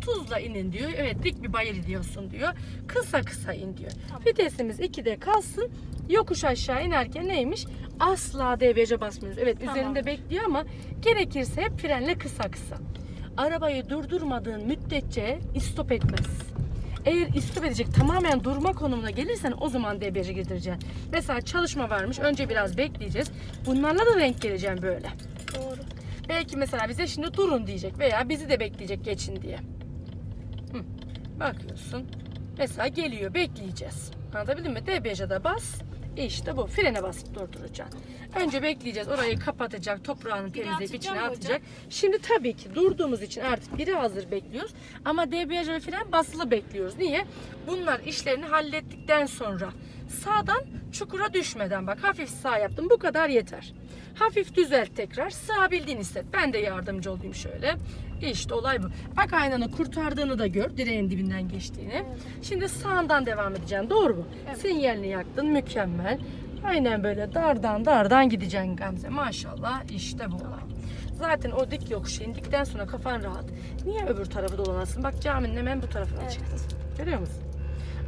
Tuzla inin diyor. Evet dik bir bayır gidiyorsun diyor. Kısa kısa in diyor. Tamam. Vitesimiz 2'de kalsın. Yokuş aşağı inerken neymiş? Asla debriyaja basmıyoruz. Evet Tamam. üzerinde bekliyor ama gerekirse hep frenle kısa kısa. Arabayı durdurmadığın müddetçe istop etmez. Eğer istop edecek tamamen durma konumuna gelirsen o zaman debriyaja girdireceksin. Mesela çalışma varmış. Önce biraz bekleyeceğiz. Bunlarla da denk geleceğim böyle. Doğru. Belki mesela bize şimdi durun diyecek veya bizi de bekleyecek geçin diye. Bakıyorsun. Mesela geliyor bekleyeceğiz. Anlatabildim mi? Debriyaja da bas. İşte bu. Frene basıp durduracaksın. Önce bekleyeceğiz. Orayı kapatacak. Toprağını temizleyip içine atacak. Şimdi tabii ki durduğumuz için artık biri hazır bekliyoruz. Ama debriyaj ve fren basılı bekliyoruz. Niye? Bunlar işlerini hallettikten sonra sağdan çukura düşmeden bak hafif sağ yaptım. Bu kadar yeter. Hafif düzelt tekrar. Sağ bildiğin hisset. Ben de yardımcı olayım şöyle. İşte olay bu. Bak aynanı kurtardığını da gör. Direğin dibinden geçtiğini. Şimdi sağından devam edeceksin. Doğru mu? Evet. Sinyalini yaktın. Mükemmel. Aynen böyle dardan dardan gideceksin Gamze. Maşallah işte bu olay. Zaten o dik yokuş indikten sonra kafan rahat. Niye öbür tarafı dolanasın? Bak caminin hemen bu tarafına Evet. çıktın. Görüyor musun?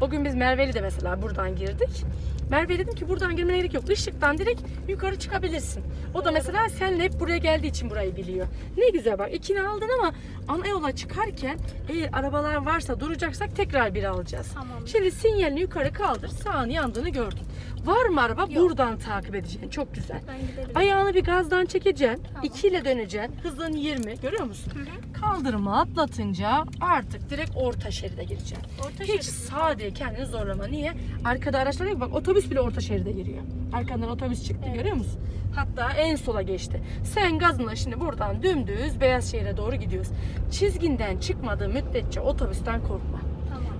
O gün biz Merve'li de mesela buradan girdik. Merve dedim ki buradan girmene gerek yok. Işıktan direkt yukarı çıkabilirsin. O da mesela senle hep buraya geldiği için burayı biliyor. Ne güzel bak ikini aldın ama ana yola çıkarken eğer arabalar varsa duracaksak tekrar bir alacağız. Tamam. Şimdi sinyalini yukarı kaldır. Sağın yandığını gördün. Var mı araba? Yok. Buradan takip edeceksin. Çok güzel. Ben. Ayağını bir gazdan çekeceksin. Tamam. 2 ile döneceksin. Hızın 20. Görüyor musun? Hı hı. Kaldırımı atlatınca artık direkt orta şeride gireceksin. Orta Hiç sağ diye kendini zorlama. Niye? Arkada araçlar yok. Bak otobüs bile orta şeride giriyor. Arkandan otobüs çıktı Evet. görüyor musun? Hatta en sola geçti. Sen gazınla şimdi buradan dümdüz beyaz şehre doğru gidiyoruz. Çizginden çıkmadığı müddetçe otobüsten korkma.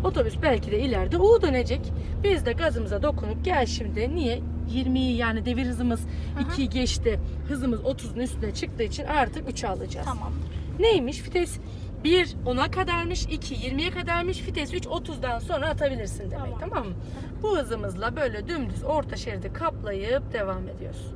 Otobüs belki de ileride U dönecek. Biz de gazımıza dokunup gel şimdi. Niye? 20'yi yani devir hızımız Aha. 2'yi geçti. Hızımız 30'un üstüne çıktığı için artık 3'ü alacağız. Tamam. Neymiş? Vites 1 10'a kadarmış, 2 20'ye kadarmış, vites 3 30'dan sonra atabilirsin demek Tamam. tamam mı? Bu hızımızla böyle dümdüz orta şeridi kaplayıp devam ediyoruz.